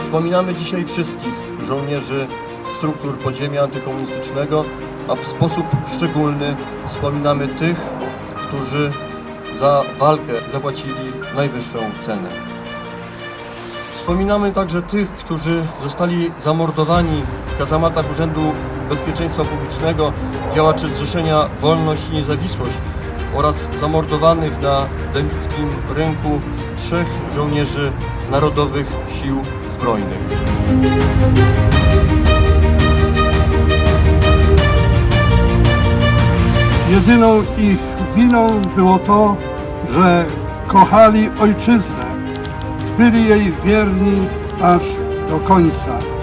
Wspominamy dzisiaj wszystkich żołnierzy struktur podziemia antykomunistycznego, a w sposób szczególny wspominamy tych, którzy za walkę zapłacili najwyższą cenę. Wspominamy także tych, którzy zostali zamordowani w kazamatach Urzędu Bezpieczeństwa Publicznego, działaczy Zrzeszenia Wolność i Niezawisłość oraz zamordowanych na dębickim rynku trzech żołnierzy Narodowych Sił Zbrojnych. Jedyną ich winą było to, że kochali ojczyznę, byli jej wierni aż do końca.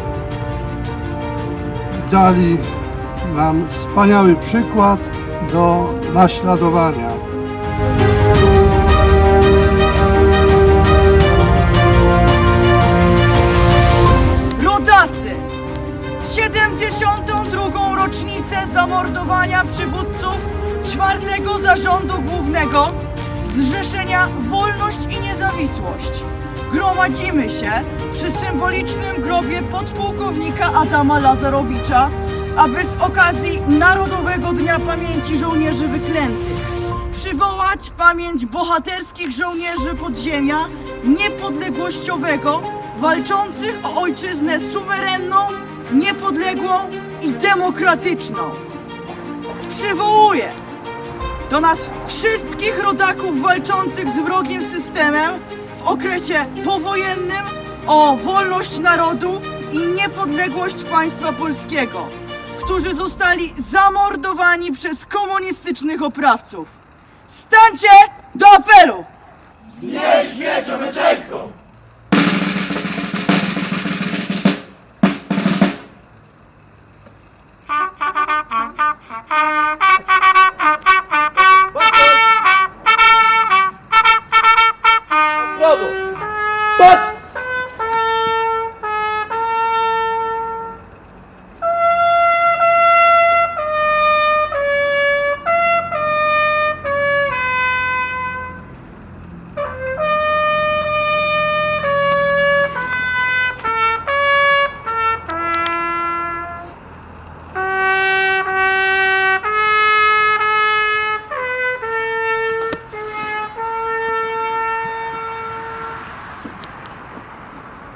Dali nam wspaniały przykład do naśladowania. Rodacy! W 72. rocznicę zamordowania przywódców czwartego zarządu głównego Zrzeszenia Wolność i Niezawisłość gromadzimy się przy symbolicznym grobie podpułkownika Adama Lazarowicza, aby z okazji Narodowego Dnia Pamięci Żołnierzy Wyklętych przywołać pamięć bohaterskich żołnierzy podziemia niepodległościowego, walczących o ojczyznę suwerenną, niepodległą i demokratyczną. Przywołuję do nas wszystkich rodaków walczących z wrogim systemem w okresie powojennym o wolność narodu i niepodległość państwa polskiego, którzy zostali zamordowani przez komunistycznych oprawców. Stańcie do apelu! Brawo! Patrz!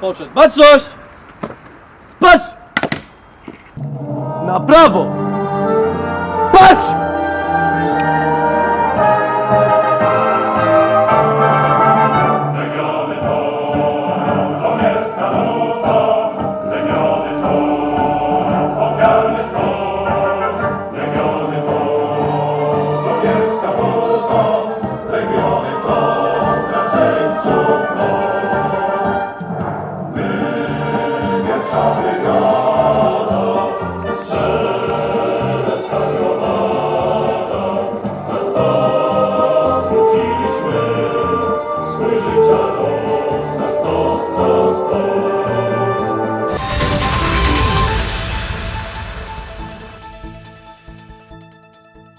Podszedł. Baczność! Patrz! Na prawo! Patrz! Amen.